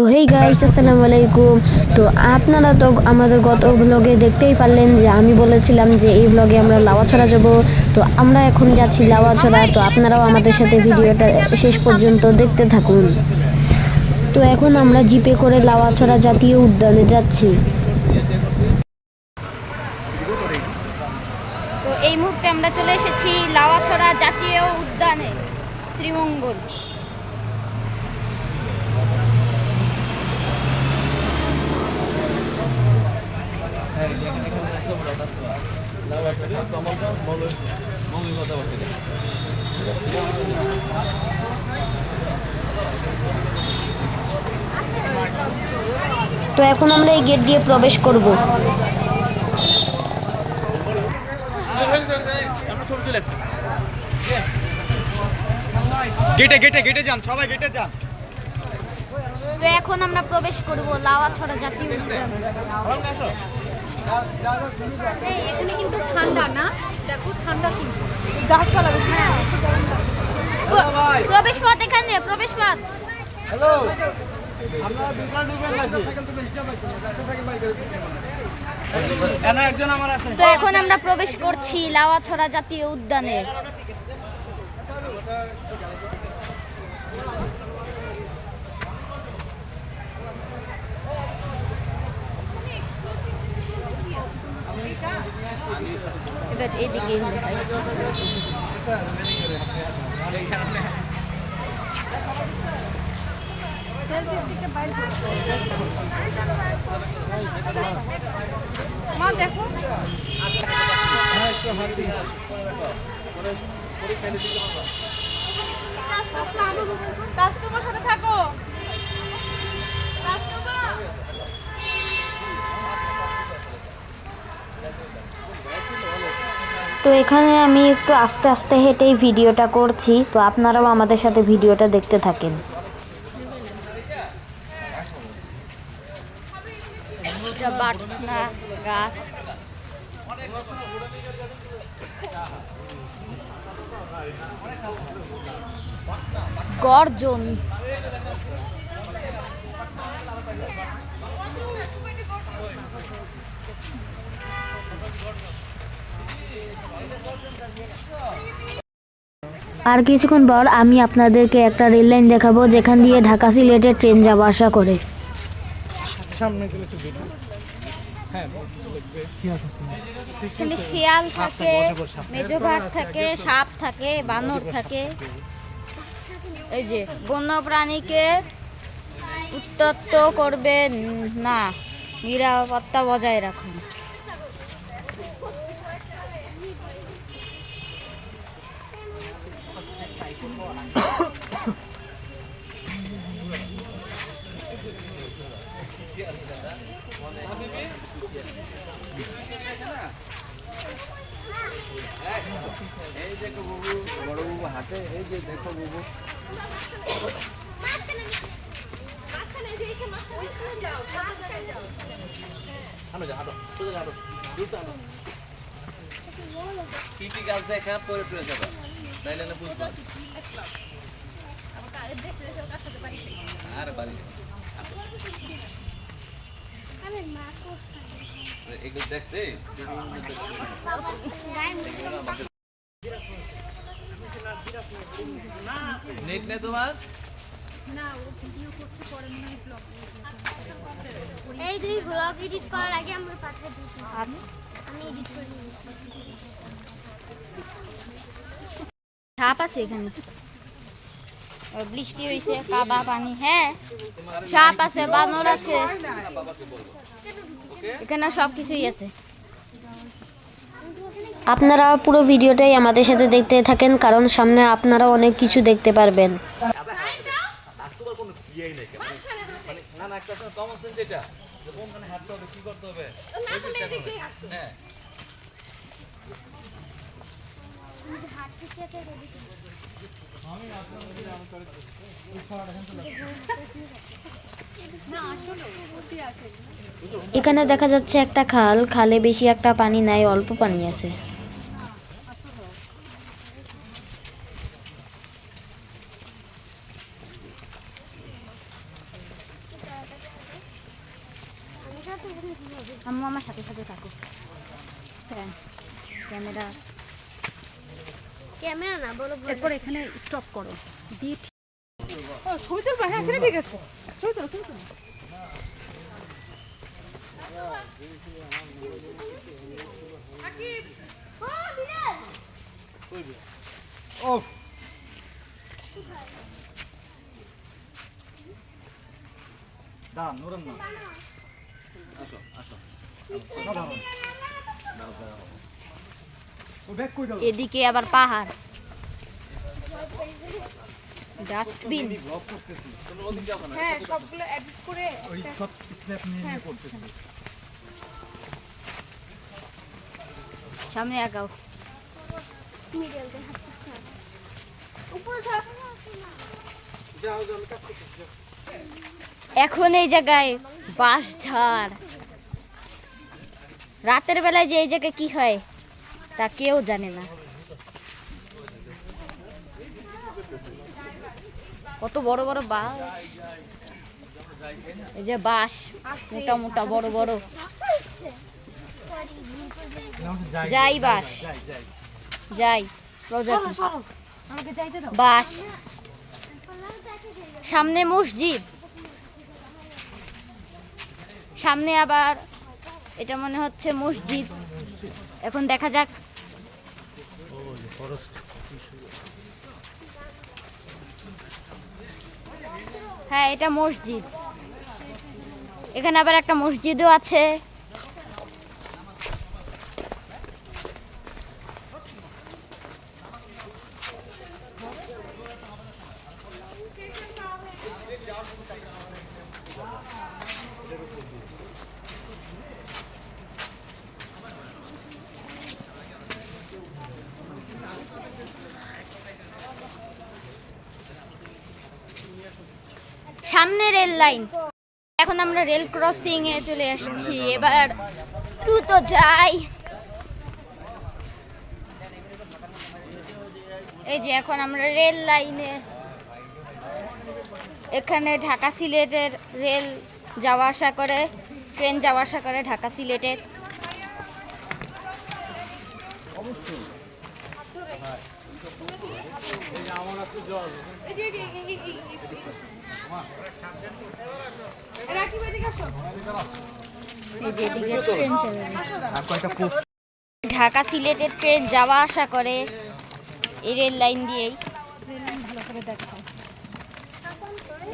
তো hey guys আসসালামু আলাইকুম। তো আপনারা তো আমাদের গত ব্লগে দেখতেই পারলেন যে আমি বলেছিলাম যে এই ব্লগে আমরা লাওয়াছড়া যাব। তো আমরা এখন যাচ্ছি লাওয়াছড়া, তো আপনারাও আমাদের সাথে ভিডিওটা শেষ পর্যন্ত দেখতে থাকুন। তো এখন আমরা জিপে করে লাওয়াছড়া জাতীয় উদ্যানে যাচ্ছি। তো এই মুহূর্তে আমরা চলে এসেছি লাওয়াছড়া জাতীয় উদ্যানে, শ্রীমঙ্গল। তো এখন আমরা এই গেট দিয়ে প্রবেশ করব। গেটে গেটে গেটে যান সবাই গেটে যান। তো এখন আমরা প্রবেশ করব লাওয়া ছড়া জাতীয় উদ্যান। এখানে কিন্তু ঠান্ডা না? দেখো ঠান্ডা কিন্তু। গাছপালা হ্যাঁ। প্রবেশ পথ এখানে প্রবেশ পথ হ্যালো আমার আছে। তো এখন আমরা প্রবেশ করছি লাওয়াছড়া জাতীয় উদ্যানে। এবার হয়। মা দেখো কাস্টমার থাকো তো এখানে আমি একটু আস্তে আস্তে হেঁটেই ভিডিওটা করছি, তো আপনারাও আমাদের সাথে ভিডিওটা দেখতে থাকেন। গাছ। গর্জন। আর কিছুক্ষণ পর আমি আপনাদেরকে একটা রেল লাইন দেখাবো যেখান দিয়ে ঢাকা সিলেটে ট্রেন যাওয়া আসা করে। সামনে গেলে একটু গেটে হ্যাঁ এখানে শিয়াল থাকে মেজবাগ থাকে সাপ থাকে বানর থাকে। এই যে বন্য প্রাণীকে উত্তপ্ত করবে না নিরাপত্তা বজায় রাখুন। এই দেখো বাবু বড় বাবু হাতে। এই যে দেখো বাবু। কি কি গাছ দেখা পরে পরে যাবে তাইলে না। বুঝবা আর বাড়ি। এগুলো দেখতে নেট নেই তোমার? এই দুই ব্লগ এডিট করার আগে আমরা পাঠিয়ে দিয়েছি আমি এডিট করে নিই। আছে এখানে। বৃষ্টি হয়েছে কাদা পানি হ্যাঁ? সাপ আছে বানর আছে। এখানে সব কিছুই আছে। আপনারা পুরো ভিডিওটাই আমাদের সাথে দেখতে থাকেন কারণ সামনে আপনারা অনেক কিছু দেখতে পারবেন। হ্যাঁ। এখানে দেখা যাচ্ছে একটা খাল খালে বেশি একটা পানি নাই অল্প পানি আছে আম্মু আমার সাথে সাথে থাকো হ্যাঁ ক্যামেরা ক্যামেরা না বলো এরপর এখানে স্টপ করো। দিয়ে ঠিক- ছবি তুলবা হ্যাঁ এখানে ঠিক আছে। ছবি তুলো ছবি তুলো। দাঁড়ান নরম না। আসো আসো। দাঁড়ান ও ব্যাক কই দাও এদিকে আবার পাহাড়। ডাস্টবিন। ব্লক করতেছি। তোমরা ওদিকে যাও না। হ্যাঁ সবগুলো এডিট করে ওই সব স্ন্যাপ নিয়ে নিয়ে করতেছি। সামনে আগাও। এখন এই জায়গায় বাঁশ ঝাড়। রাতের বেলায় যে এই জায়গায় কি হয় তা কেউ জানে না। কত বড় বড় বাঁশ। এই যে বাঁশ মোটা মোটা বড় বড়। যাই বাঁশ। যাই বাস সামনে মসজিদ। সামনে আবার এটা মনে হচ্ছে মসজিদ। এখন দেখা যাক। হ্যাঁ এটা মসজিদ। এখানে আবার একটা মসজিদও আছে সামনে রেল লাইন। এখন আমরা রেল ক্রসিং এ চলে আসছি। এবার দ্রুত যাই। এই যে এখন আমরা রেল লাইনে। এখানে ঢাকা সিলেটের রেল যাওয়া আসা করে ট্রেন যাওয়া আসা করে ঢাকা সিলেটের এই ঢাকা সিলেটের ট্রেন যাওয়া আসা করে এই রেল লাইন দিয়েই।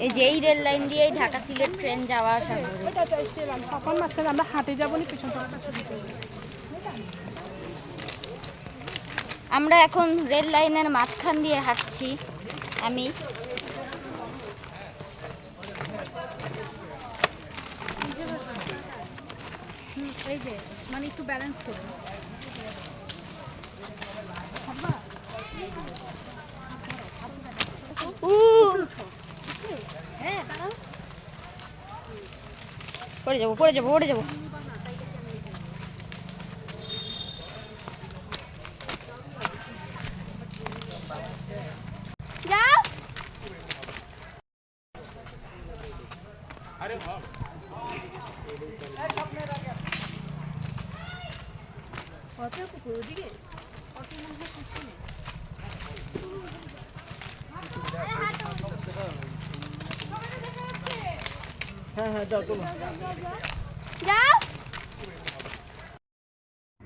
এই যে এই রেল লাইন দিয়েই ঢাকা সিলেট ট্রেন যাওয়া আসা করে। আমরা আমরা এখন রেল লাইনের মাঝখান দিয়ে হাঁটছি আমি। এই যে মানে একটু ব্যালেন্স করব উ। পড়ে যাব পড়ে যাব পড়ে যাব যাও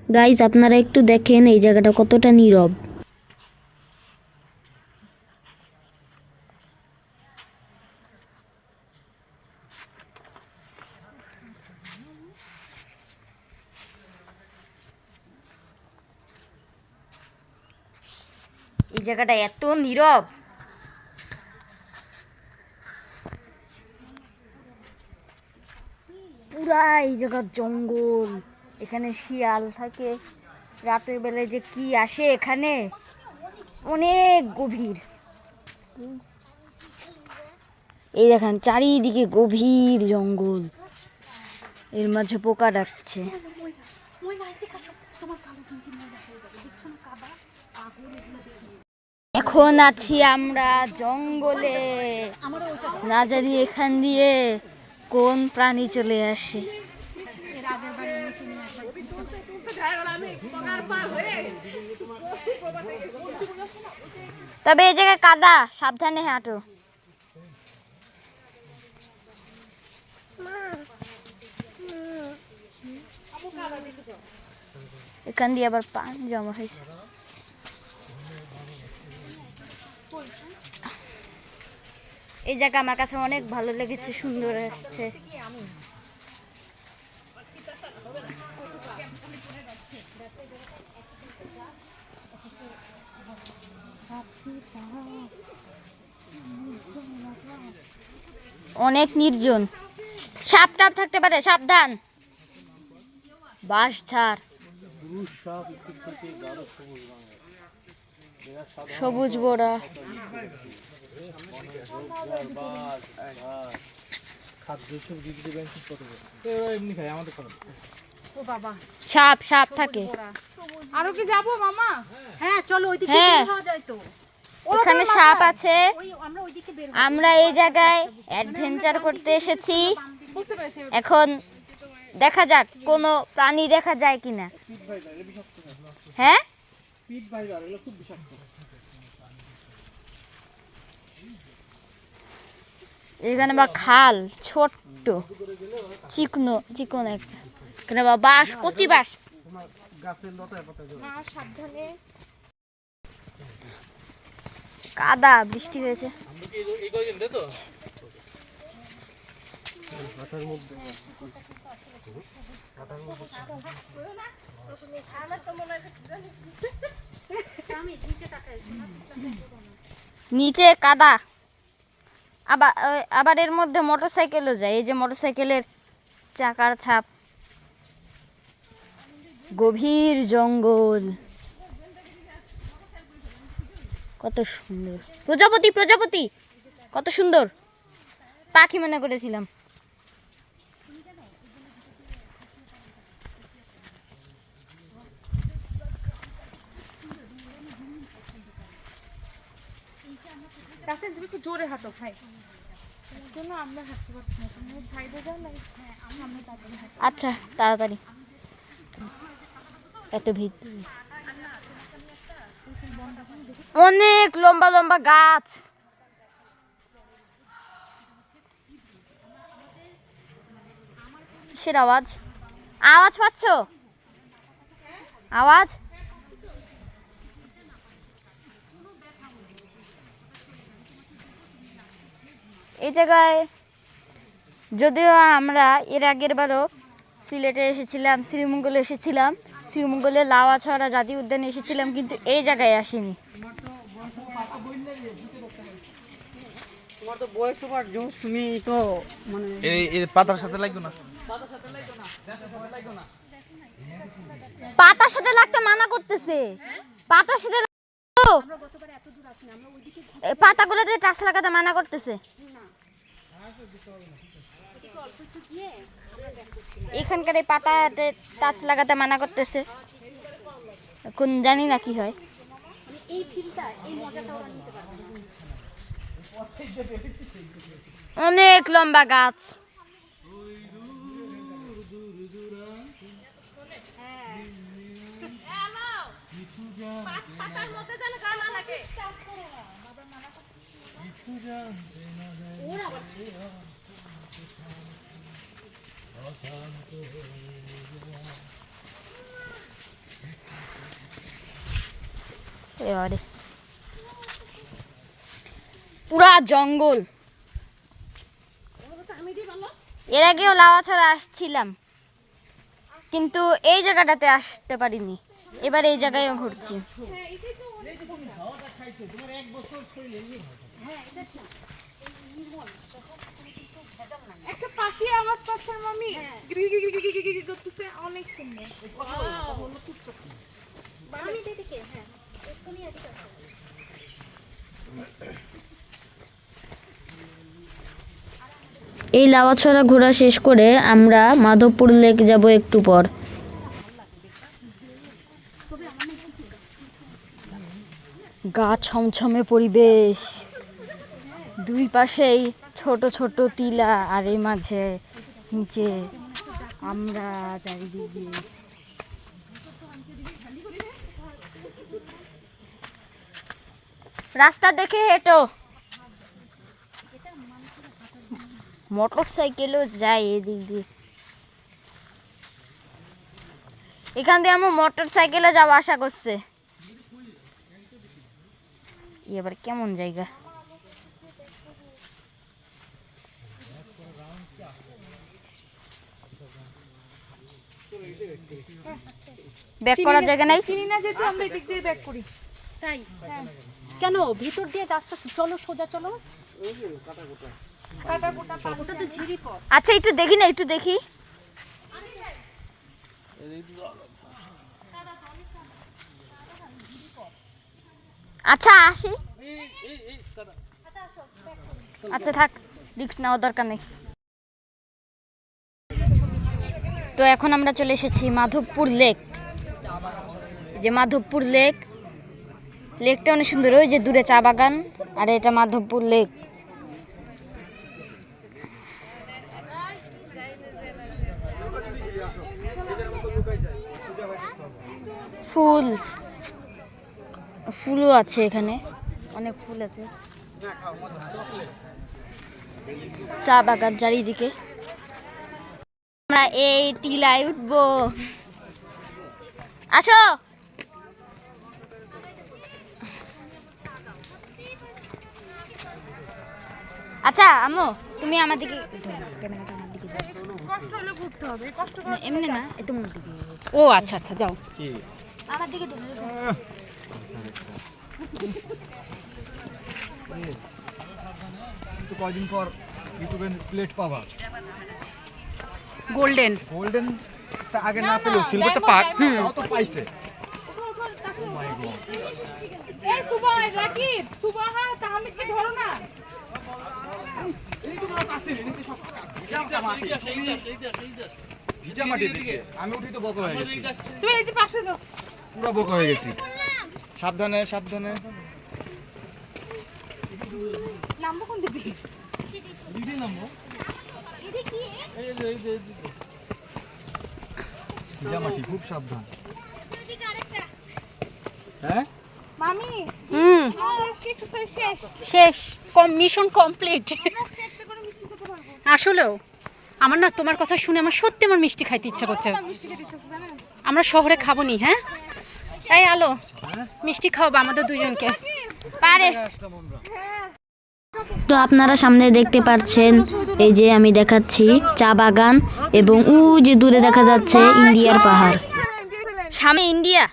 গাইজ আপনারা একটু দেখেন এই জায়গাটা কতটা নীরব। এই জায়গাটা এত নীরব। পুরা এই জায়গার জঙ্গল, এখানে শিয়াল থাকে। রাতের বেলায় যে কি আসে এখানে, অনেক গভীর। এই দেখেন, চারিদিকে গভীর জঙ্গল। এর মাঝে পোকা ডাকছে। এখন আছি আমরা জঙ্গলে। না জানি এখান দিয়ে কোন প্রাণী চলে আসে। তবে এই জায়গায় কাদা, সাবধানে হাঁটো। এখান দিয়ে আবার পান জমা হয়েছে। এই জায়গা আমার কাছে অনেক ভালো লেগেছে, সুন্দর আসছে অনেক নির্জন। সাপ টাপ থাকতে পারে, সাবধান। ছাড়। সবুজ বোড়া। সাপ সাপ থাকে। আরও কি যাব মামা? হ্যাঁ চলো ওইদিকে হ্যাঁ। যায় তো। ওখানে সাপ আছে। আমরা ওইদিকে বের আমরা এই জায়গায় অ্যাডভেঞ্চার করতে এসেছি। এখন দেখা যাক কোনো প্রাণী দেখা যায় কিনা। হ্যাঁ? এখানে বা খাল, ছোট্ট, চিকনো, চিকন একটা এখানে বা বাঁশ, কচি বাঁশ। কাদা, বৃষ্টি হয়েছে। নিচে কাদা। আবার আবার এর মধ্যে মোটরসাইকেলও যায়। এই যে মোটরসাইকেলের চাকার ছাপ। গভীর জঙ্গল। কত সুন্দর। প্রজাপতি প্রজাপতি! কত সুন্দর। পাখি মনে করেছিলাম। কাছে তুমি একটু জোরে হাঁটো ভাই। জন্য আমরা হাঁটতে পারছি না। তুমি সাইডে যাও না হ্যাঁ তাড়াতাড়ি আচ্ছা তাড়াতাড়ি। এত ভিড়। অনেক লম্বা লম্বা গাছ। কিসের আওয়াজ? আওয়াজ পাচ্ছ? আওয়াজ? এই জায়গায় যদিও আমরা এর আগের বারও সিলেটে এসেছিলাম শ্রীমঙ্গলে এসেছিলাম শ্রীমঙ্গলে লাওয়াছড়া জাতীয় উদ্যানে এসেছিলাম কিন্তু এই জায়গায় আসিনি। তোমার তো বয়স ওভার জোস তুমি তো মানে পাতার সাথে লাগবে না। পাতার সাথে লাগতে মানা করতেছে। পাতার সাথে পাতাগুলোতে টাচ লাগাতে মানা করতেছে। এখানকার এই পাতাতে টাচ লাগাতে মানা করতেছে। কোন জানি না কি হয়। অনেক লম্বা গাছ। পুরা জঙ্গল। এর আগেও লাওয়া ছাড়া আসছিলাম। কিন্তু এই জায়গাটাতে আসতে পারিনি। এবার এই জায়গায়ও ঘুরছি। একটা পাখি আওয়াজ পাচ্ছে মামি। গিরি গিরি গিরি গিরি গিরি করতেছে অনেক সুন্দর। আমি দিদিকে হ্যাঁ। এক্ষুনি এদিকে আসো। এই লাওয়াছড়া ঘোরা শেষ করে আমরা মাধবপুর লেক যাব একটু পর। গা ছমছমে পরিবেশ। দুই পাশেই ছোট ছোট টিলা আর এই মাঝে নিচে আমরা চারিদিকে রাস্তা দেখে হেঁটো। মোটর সাইকেলও যায় এদিক দিয়ে। এখান দিয়ে আমার মোটর সাইকেলে যাওয়া আশা করছে। এবার কেমন জায়গা? ব্যাক করার জায়গা নাই? চিনি না যেহেতু আমরা এদিক দিয়ে ব্যাক করি। তাই? কেন? ভিতর দিয়ে রাস্তা চলো সোজা চলো। কাটা কোটা ওটা তো ঝিরি পথ আচ্ছা একটু দেখি না একটু দেখি। আচ্ছা আসি। আচ্ছা থাক রিক্স নেওয়ার দরকার নেই। তো এখন আমরা চলে এসেছি মাধবপুর লেক। যে মাধবপুর লেক, লেকটা অনেক সুন্দর, ওই যে দূরে চা বাগান, আর এটা মাধবপুর লেক। ফুল, ফুলও আছে এখানে, অনেক ফুল আছে। চা বাগান চারিদিকে। আমরা এই টিলায় উঠবো। আসো। আচ্ছা আম্মু তুমি আমার দিকে ক্যামেরাটা আমার দিকে কষ্ট হলে ঘুরতে হবে কষ্ট এমনি না একটু মন দিকে ও আচ্ছা আচ্ছা যাও। আমার দিকে তো কয়দিন পর ইউটিউবে প্লেট পাবা। গোল্ডেন গোল্ডেন আগে না পেলেও সিলভারটা পাক। তাও তো পাইছে। এই সুবা রাকিব সুবা হ্যাঁ তাহমিদকে ধরো না? ভিজা মাটির দিকে। আমি উঠি তো বকা হয়ে গেছি। তুমি এই যে পাশে যাও। পুরো বকা হয়ে গেছি। সাবধানে সাবধানে। নামবো কোন দিকে? ভিজা মাটি খুব সাবধান। হ্যাঁ? মামি? হুম। শেষ। শেষ। কম মিশন কমপ্লিট। আসলেও আমার না তোমার কথা শুনে আমার সত্যি আমার মিষ্টি খাইতে ইচ্ছা করছে। ইচ্ছে আমরা শহরে খাব নি হ্যাঁ। এই আলো মিষ্টি খাওয়াবো আমাদের দুজনকে। পারে। তো আপনারা সামনে দেখতে পাচ্ছেন এই যে আমি দেখাচ্ছি চা বাগান এবং উ যে দূরে দেখা যাচ্ছে ইন্ডিয়ার পাহাড়। সামনে ইন্ডিয়া।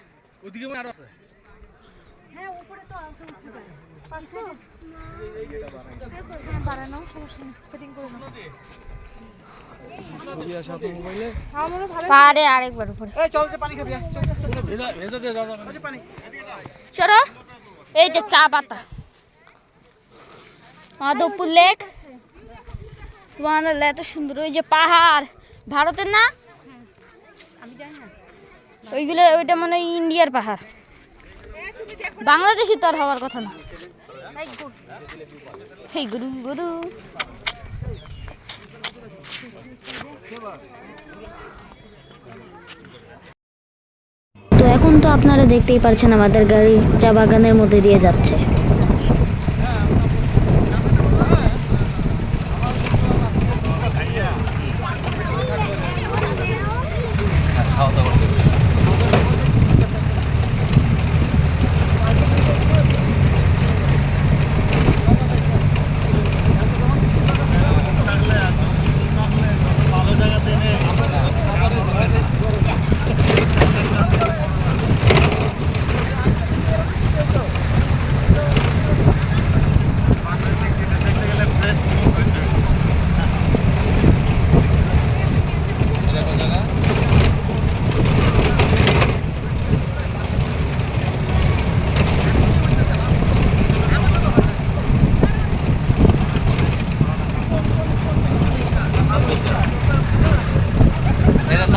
আরেকবার উপরে। চলো এই যে চা পাতা। মাধবপুর লেক। এত সুন্দর। ওই যে পাহাড়। ভারতের না? ওইগুলো, ওইটা মনে ইন্ডিয়ার পাহাড়। বাংলাদেশি তো আর হওয়ার কথা না। গুরু গুরু। তো এখন তো আপনারা দেখতেই পারছেন আমাদের গাড়ি চা বাগানের মধ্যে দিয়ে যাচ্ছে।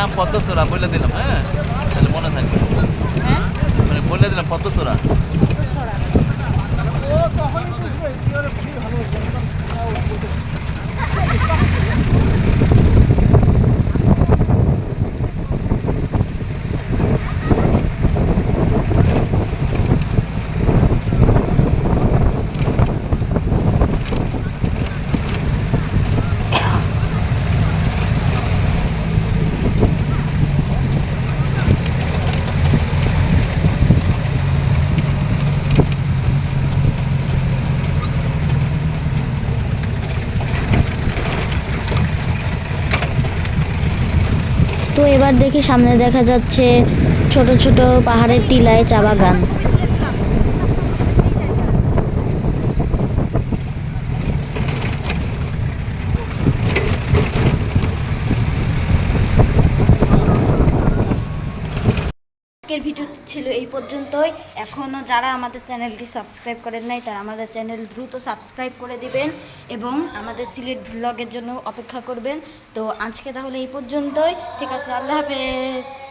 নাম পদ্মসরা বলে দিলাম হ্যাঁ? তাহলে মনে থাকবে। মানে বলে দিলাম পদ্মসরা। তো এবার দেখি সামনে দেখা যাচ্ছে ছোট ছোট পাহাড়ের টিলায় চা বাগান পর্যন্তই। এখনও যারা আমাদের চ্যানেলটি সাবস্ক্রাইব করেন নাই, তারা আমাদের চ্যানেল দ্রুত সাবস্ক্রাইব করে দিবেন এবং আমাদের সিলেট ব্লগের জন্য অপেক্ষা করবেন। তো আজকে তাহলে এই পর্যন্তই। ঠিক আছে, আল্লাহ হাফেজ।